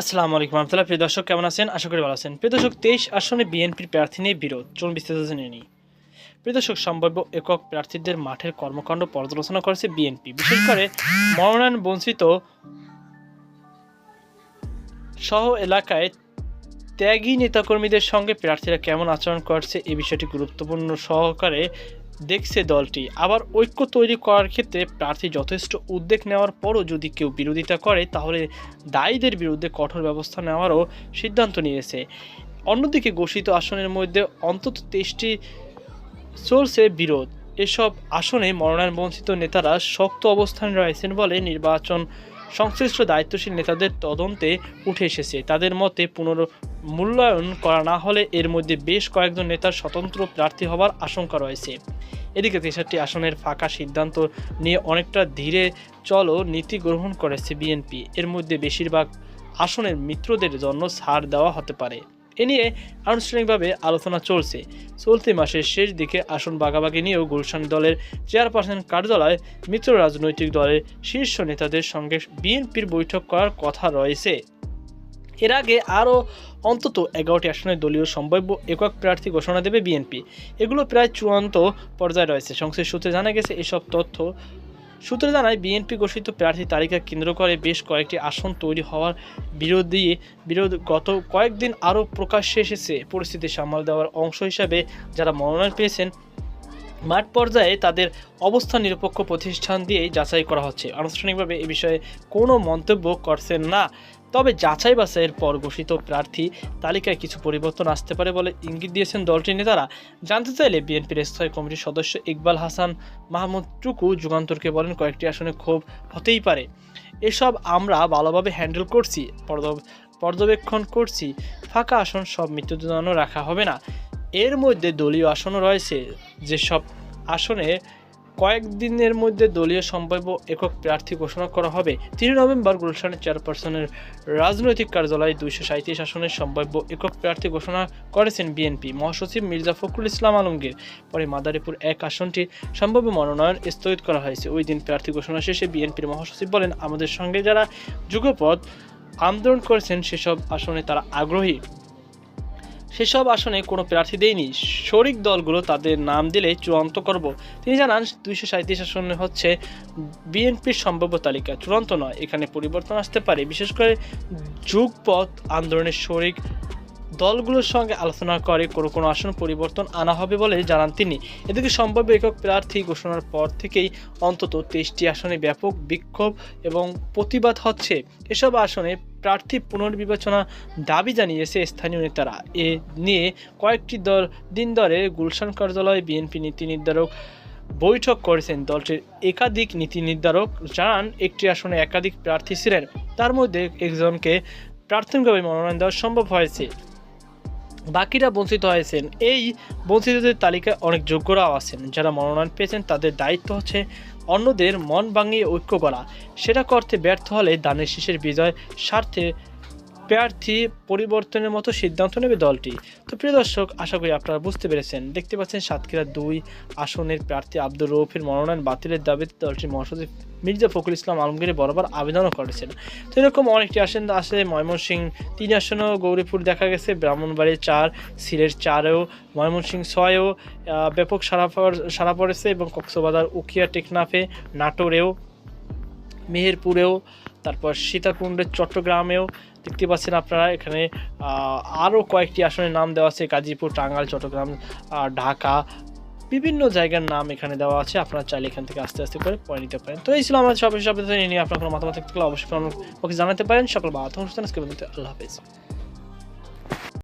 আসসালামু আলাইকুম রহমতুল্লাহ। প্রিয় দর্শক, কেমন আছেন? আশা করি ভালো আছেন। প্রিয় দর্শক, তেইশ আসনে বিএনপির প্রার্থী নিয়ে বিরোধ। চলুন বিস্তারিত জেনে নিই। প্রিয় দর্শক, সম্ভাব্য একক প্রার্থীদের মাঠের কর্মকাণ্ড পর্যালোচনা করেছে বিএনপি। বিশেষ করে মনোনয়ন বঞ্চিত সহ এলাকায় ত্যাগী নেতাকর্মীদের সঙ্গে প্রার্থীরা কেমন আচরণ করছে এ বিষয়টি গুরুত্বপূর্ণ সহকারে দেখছে দলটি। আবার ঐক্য তৈরি করার ক্ষেত্রে প্রার্থী যথেষ্ট উদ্যোগ নেওয়ার পরও যদি কেউ বিরোধিতা করে, তাহলে দায়ীদের বিরুদ্ধে কঠোর ব্যবস্থা নেওয়ারও সিদ্ধান্ত নিয়েছে। অন্যদিকে ঘোষিত আসনের মধ্যে অন্তত তেইশটি চলছে বিরোধ। এসব আসনে মনোনয়ন বঞ্চিত নেতারা শক্ত অবস্থানে রয়েছেন বলে নির্বাচন সংশ্লিষ্ট দায়িত্বশীল নেতাদের তদন্তে উঠে এসেছে। তাদের মতে পুনর মূল্যায়ন করা না হলে এর মধ্যে বেশ কয়েকজন নেতার স্বতন্ত্র প্রার্থী হবার আশঙ্কা রয়েছে। এদিকে তেষট্টি আসনের ফাঁকা সিদ্ধান্ত নিয়ে অনেকটা ধীরে চলো নীতি গ্রহণ করেছে বিএনপি। এর মধ্যে বেশিরভাগ আসনের মিত্রদের জন্য ছাড় দেওয়া হতে পারে। এ নিয়ে আনুষ্ঠানিকভাবে আলোচনা চলছে। চলতি মাসের শেষ দিকে আসন বাগাবাগি নিয়েও গুলশান দলের চেয়ারপারসন কার্যালয়ে, মিত্র রাজনৈতিক দলের শীর্ষ নেতাদের সঙ্গে বিএনপির বৈঠক করার কথা রয়েছে। এর আগে আরও অন্তত এগারোটি আসনে দলীয় সম্ভাব্য একক প্রার্থী ঘোষণা দেবে বিএনপি। এগুলো প্রায় চূড়ান্ত পর্যায়ে রয়েছে। সংশ্লিষ্ট সূত্রে জানা গেছে, এসব তথ্য সূত্রে জানায়, বিএনপি ঘোষিত প্রার্থী তালিকা কেন্দ্র করে বেশ কয়েকটি আসন তৈরি হওয়ার বিরোধী বিরোধ গত কয়েকদিন আরও প্রকাশ্যে এসেছে। পরিস্থিতি সামাল দেওয়ার অংশ হিসাবে যারা মনোনয়ন পেয়েছেন, মাঠ পর্যায়ে তাদের অবস্থান নিরপেক্ষ প্রতিষ্ঠান দিয়েই যাচাই করা হচ্ছে। আনুষ্ঠানিকভাবে এ বিষয়ে কোনো মন্তব্য করছেন না তবে যাচাই বাছাইয়ের পর ঘোষিত প্রার্থী তালিকায় কিছু পরিবর্তন আসতে পারে বলে ইঙ্গিত দিয়েছেন দলটির নেতারা। জানতে চাইলে বিএনপির স্থায়ী কমিটির সদস্য ইকবাল হাসান মাহমুদ টুকু যুগান্তরকে বলেন কয়েকটি আসনে ক্ষোভ হতেই পারে। এসব আমরা ভালোভাবে হ্যান্ডেল করছি পর্য- পর্যবেক্ষণ করছি, ফাঁকা আসন সব জন্য রাখা হবে না। এর মধ্যে দলীয় আসনও রয়েছে। যেসব আসনে কয়েকদিনের মধ্যে দলীয় সম্ভাব্য একক প্রার্থী ঘোষণা করা হবে। তিন নভেম্বর গুলশানের চেয়ারপারসনের রাজনৈতিক কার্যালয়ে দুইশো সাঁত্রিশ আসনের সম্ভাব্য একক প্রার্থী ঘোষণা করেছেন বিএনপি মহাসচিব মির্জা ফখরুল ইসলাম আলমগীর। পরে মাদারীপুর এক আসনটি সম্ভাব্য মনোনয়ন স্থগিত করা হয়েছে। ওই দিন প্রার্থী ঘোষণা শেষে বিএনপির মহাসচিব বলেন, আমাদের সঙ্গে যারা যুগপথ আন্দোলন করেছেন, সেসব আসনে তারা আগ্রহী। সেসব আসনে কোনো প্রার্থী দেয়নি। শরিক দলগুলো তাদের নাম দিলে চূড়ান্ত করব। তিনি জানান, দুইশো সাঁত্রিশ আসনে হচ্ছে বিএনপির সম্ভাব্য তালিকা। চূড়ান্ত নয়, এখানে পরিবর্তন আসতে পারে। বিশেষ করে যুগপথ আন্দোলনের শরিক দলগুলোর সঙ্গে আলোচনা করে কোনো কোনো আসন পরিবর্তন আনা হবে বলে জানান তিনি। এদিকে সম্ভাব্য একক প্রার্থী ঘোষণার পর থেকেই অন্তত তেইশটি আসনে ব্যাপক বিক্ষোভ এবং প্রতিবাদ হচ্ছে। এসব আসনে প্রার্থী পুনর্বিবেচনা দাবি জানিয়েছে স্থানীয় নেতারা। এ নিয়ে কয়েকটি দল দিন ধরে গুলশান কার্যালয়ে বিএনপি নীতি নির্ধারক বৈঠক করেছেন। দলটির একাধিক নীতি নির্ধারক জানান, একটি আসনে একাধিক প্রার্থী ছিলেন। তার মধ্যে একজনকে প্রাথমিকভাবে মনোনয়ন দেওয়া সম্ভব হয়েছে। বাকিরা বঞ্চিত হয়েছেন। এই বঞ্চিতদের তালিকায় অনেক যোগ্যরাও আছেন। যারা মনোনয়ন পেয়েছেন, তাদের দায়িত্ব হচ্ছে অন্যদের মন ভাঙিয়ে ঐক্য করা। সেটা করতে ব্যর্থ হলে দানের শীষের বিজয় স্বার্থে প্রার্থী পরিবর্তনের মতো সিদ্ধান্ত নেবে দলটি। তো প্রিয় দর্শক, আশা করি আপনারা বুঝতে পেরেছেন। দেখতে পাচ্ছেন সাতক্ষীরা দুই আসনের প্রার্থী আব্দুর রৌফের মনোনয়ন বাতিলের দাবিতে দলটির মহাসচিব মির্জা ফখরুল ইসলাম আলমগীর বরাবর আবেদনও করেছেন। তো এরকম অনেকটি আসন আছে, ময়মনসিংহ তিন আসনেও গৌরীপুর দেখা গেছে, ব্রাহ্মণবাড়ি চার, সিলেট চারেও, ময়মনসিংহ ছয়েও ব্যাপক সারা সারা পড়েছে এবং কক্সবাজার, উকিয়া, টেকনাফে, নাটোরেও, মেহেরপুরেও, তারপর সীতাকুণ্ডের চট্টগ্রামেও দেখতে পাচ্ছেন আপনারা, এখানে আরও কয়েকটি আসনের নাম দেওয়া আছে, গাজীপুর টাঙ্গাল চট্টগ্রাম ঢাকা, বিভিন্ন জায়গার নাম এখানে দেওয়া আছে, আপনারা চাইলে এখান থেকে আস্তে আস্তে করে পড়ে নিতে পারেন। তো এই ছিল আমাদের সব নিয়ে আপনার কোনো মতামত থাকলে অবশ্যই আমাকে জানাতে পারেন। সকল বা আল্লাহ হাফেজ।